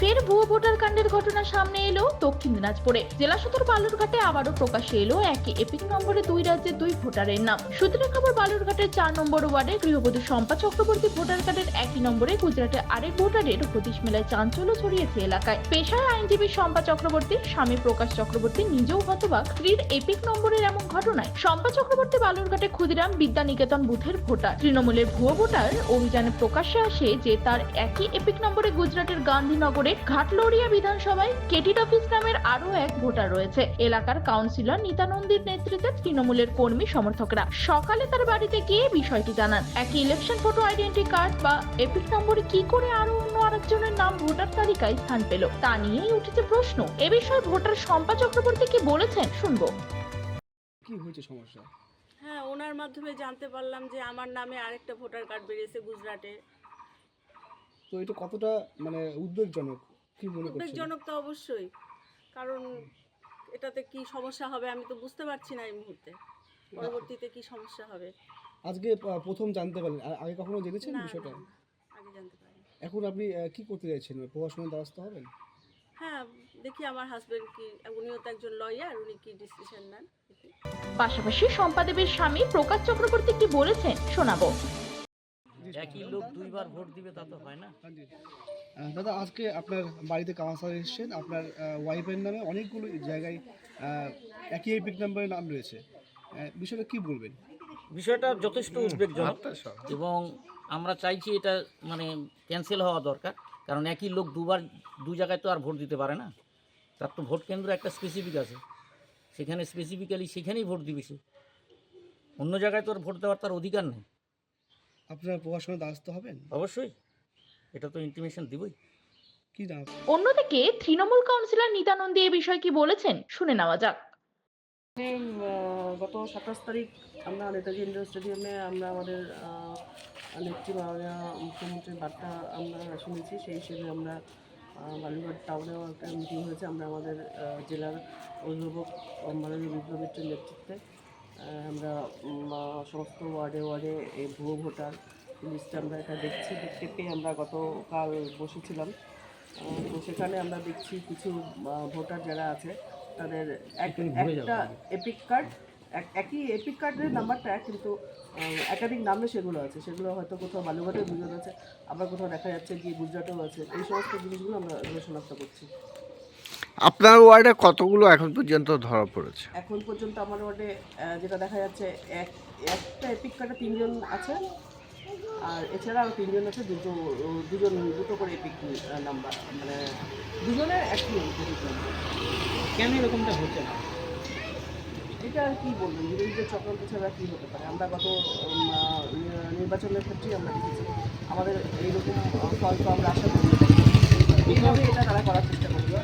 ফের ভুয়ো ভোটার কাণ্ডের ঘটনা সামনে এলো দক্ষিণ দিনাজপুরে। জেলা সদর বালুরঘাটে আবারও প্রকাশে এলো একই এপিক নম্বরে দুই রাজ্যের দুই ভোটারের নাম। সূত্রের খবর বালুরঘাটের চার নম্বর ওয়ার্ডে গৃহবধূ শম্পা চক্রবর্তী ভোটার কার্ডের একই নম্বরে গুজরাটের আরেক ভোটারের হদিশ মেলায় চাঞ্চল্য ছড়িয়েছে এলাকায়। পেশায় আইনজীবী শম্পা চক্রবর্তী, স্বামী প্রকাশ চক্রবর্তী নিজেও হতবাক। স্ত্রীর এপিক নম্বরের এমন ঘটনায় শম্পা চক্রবর্তী বালুরঘাটে ক্ষুদিরাম বিদ্যানিকেতন বুথের ভোটার। তৃণমূলের ভুয়ো ভোটার অভিযানে প্রকাশ্যে আসে যে তার একই এপিক নম্বরে গুজরাটের গান্ধীনগরে ঘাটলড়িয়া বিধানসভায় কেটিড অফিস নামের আরও এক ভোটার রয়েছে। এলাকার কাউন্সিলর নিতানন্দির নেতৃত্বে তৃণমূলের কর্মী সমর্থকরা। সকালে তার বাড়িতে গিয়ে বিষয়টি জানান। একই ইলেকশন ফটো আইডেন্টি কার্ড বা এপিক নম্বরে কি করে আরও অন্য আরেকজনের নাম ভোটার তালিকায় স্থান পেল? তা নিয়েই উঠেছে প্রশ্ন। এ বিষয়ে ভোটার শম্পা চক্রবর্তী কি বলেছেন? শুনব। কি হয়েছে সমস্যা? হ্যাঁ ওনার মাধ্যমে জানতে পারলাম যে আমার নামে আরেকটা ভোটার কার্ড বেরিয়েছে গুজরাটে। তো এটা কতটা মানে উদ্বেগজনক? কি মনে করছেন? উদ্বেগজনক তো অবশ্যই। কারণ এটাতে কি সমস্যা হবে আমি তো বুঝতে পারছি না এই মুহূর্তে। পরবর্তীতে কি সমস্যা হবে? আজকে প্রথম জানতে পারলেন। আর আগে কখনো জেনেছেন বিষয়টা? আগে জানতে পারিনি। এখন আপনি কি করতে চাইছেন? প্রশাসনের দ্বারস্থ হবেন? হ্যাঁ দেখি আমার হাজবেন্ড কি উনিও তো একজন লয়ার উনি কি ডিসিশন নেন? পাশাপাশি শম্পাদেবের স্বামী প্রকাশ চক্রবর্তী কি বলেছেন শোনাবো। একই লোক দুইবার ভোট দিবে তা তো হয় না। দাদা আজকে আপনার বাড়িতে কাউন্সিলর এসেছেন। আপনার ওয়াইফের নামে অনেকগুলো জায়গায় একই এপিক নাম্বারের নাম রয়েছে। বিষয়টা কি বলবেন? বিষয়টা যথেষ্ট উদ্বেগজনক এবং আমরা চাইছি এটা মানে ক্যান্সেল হওয়া দরকার। কারণ একই লোক দুবার দু জায়গায় তো আর ভোট দিতে পারে না। তার তো ভোট কেন্দ্র একটা স্পেসিফিক আছে। সেখানে স্পেসিফিক্যালি সেখানেই ভোট দিবে সে। অন্য জায়গায় তো আর ভোট দেওয়ার তার অধিকার নেই। আপনার প্রশাসনের দ্বারস্থ হবেন? অবশ্যই। এটা তো ইন্টিমেশন দিবই। কি না অন্যদিকে তৃণমূল কাউন্সিলর নিতানন্দী এ বিষয়ে কি বলেছেন? শুনে নেওয়া যাক। গত সাতাশ তারিখ আমরা নেতাজি ইন্ডোর স্টেডিয়ামে আমরা আমাদের নেত্রী মাননীয় মুখ্যমন্ত্রীর বার্তা আমরা শুনেছি। সেই হিসেবে আমরা বালুরঘাট টাউনেও একটা মিটিং হয়েছে। আমরা আমাদের জেলার অভিভাবক মাননীয় বিপ্লব মিত্রের নেতৃত্বে। আমরা সমস্ত ওয়ার্ডে ওয়ার্ডে এই ভুয়ো ভোটার লিস্টে আমরা এটা দেখছি দেখতে পেয়ে আমরা গতকাল বসেছিলাম। তো সেখানে আমরা দেখছি কিছু ভোটার যারা আছে তাদের এক- একটা এপিক কার্ড একই এপিক কার্ডের নাম্বারটা এক কিন্তু একাধিক নামে সেগুলো আছে। সেগুলো হয়তো কোথাও বালুঘাটে দুজন আছে আবার কোথাও দেখা যাচ্ছে গিয়ে গুজরাটেও আছে। এই সমস্ত জিনিসগুলো আমরা শনাক্ত করছি। আপনার ওয়ার্ডে কতগুলো এখন পর্যন্ত ধরা পড়েছে? এখন পর্যন্ত আমার ওয়ার্ডে যেটা দেখা যাচ্ছে এক, একটা এপিক কার্ডে তিনজন আছে, আর এছাড়া আরও তিনজন আছে, দুটো, দুজন, দুটো করে এপিক নাম্বার মানে দুজনের একই কেন এরকমটা হচ্ছে না? এটা আর কি বলবেন? বিরোধীদের চক্রান্ত ছাড়া কী হতে পারে? আমরা গত নির্বাচনের ক্ষেত্রেই আমরা দেখেছি, আমাদের এইরকম ফল তো আমরা আশা করি। এইভাবে এটা তারা করার চেষ্টা করবে।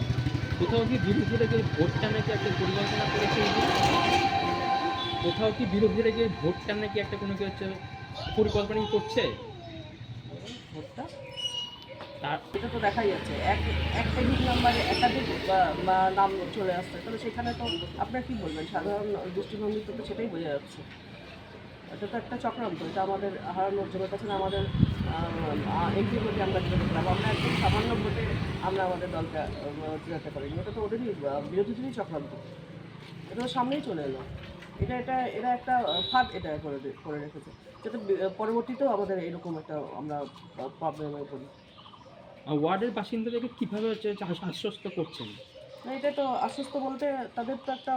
কোথাও কি বিরোধীরা যে ভোটটা নাকি একটা পরিকল্পনা করেছে? কোথাও কি বিরোধীরা যে ভোটটা নাকি একটা কোনো কি হচ্ছে পরিকল্পনা করছে? ভোটটা? তার এটা তো দেখাই যাচ্ছে। এক একটা হিট নাম্বারে একাধিক নাম চলে আসছে। তাহলে সেখানে তো আপনার কি বলবেন? সাধারণ দৃষ্টিভঙ্গিতে তো সেটাই বোঝা যাচ্ছে। এটা তো একটা চক্রান্ত। এটা আমাদের হারানোর জন্য তাছাড়া আমাদের এমপি ভোটে আমরা যেতে পেলাম আমরা একদম সামান্য ভোটে আমরা আমাদের আহ, জেতাতে পারিনি। এটা তো ওদেরই বিরোধীদেরই চক্রান্ত। এটা সামনেই চলে এলো। এটা এটা এরা একটা ফাঁদ এটা করে করে রেখেছে। যাতে পরবর্তীতেও আমাদের এরকম একটা আমরা প্রবলেমে পড়ি। আর ওয়ার্ডের বাসিন্দাদেরকে কীভাবে হচ্ছে আশ- আশ্বস্ত করছেন? এটা তো আশ্বস্ত বলতে তাদের তো একটা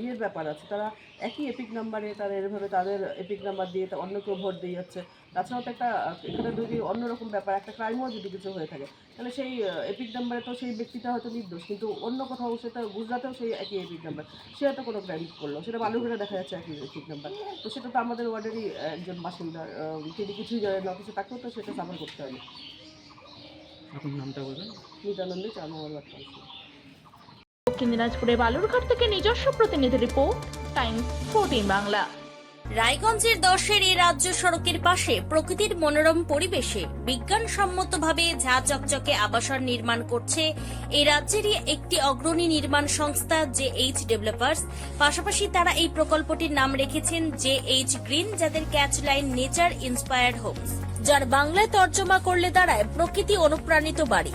ইয়ের ব্যাপার আছে। তারা একই এপিক নাম্বারে তারা এভাবে তাদের এপিক নাম্বার দিয়ে তা অন্য কেউ ভোট দিয়ে যাচ্ছে। তাছাড়াও তো একটা এখানে যদি অন্যরকম ব্যাপার একটা ক্রাইমও যদি কিছু হয়ে থাকে তাহলে সেই এপিক নাম্বারে তো সেই ব্যক্তিটা হয়তো নির্দোষ কিন্তু অন্য কোথাও সেটা গুজরাটেও সেই একই এপিক নাম্বার সে হয়তো কোনো ক্রাইম করল সেটা বালুরঘাটে দেখা যাচ্ছে একই এপিক নাম্বার তো সেটা তো আমাদের ওয়ার্ডেরই একজন বাসিন্দা আহ, তিনি কিছুই জানেন না অথচ তাকেও তো সেটা সাফার করতে হবে এখন নামটা বলবেন? নিতানন্দে চার নম্বর দক্ষিণ দিনাজপুরে বালুরঘাট থেকে নিজস্ব প্রতিনিধি রিপোর্ট, টাইমস ফোরটিন বাংলা। রায়গঞ্জের দশের এই রাজ্য সড়কের পাশে প্রকৃতির মনোরম পরিবেশে বিজ্ঞানসম্মতভাবে ঝা চকচকে আবাসন নির্মাণ করছে এই রাজ্যেরই একটি অগ্রণী নির্মাণ সংস্থা জে এইচ ডেভেলপার্স। পাশাপাশি তারা এই প্রকল্পটির নাম রেখেছেন জে এইচ গ্রিন, যাদের catch line nature inspired homes, যার বাংলায় তর্জমা করলে দাঁড়ায় প্রকৃতি অনুপ্রাণিত বাড়ি।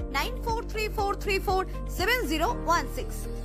9434347016.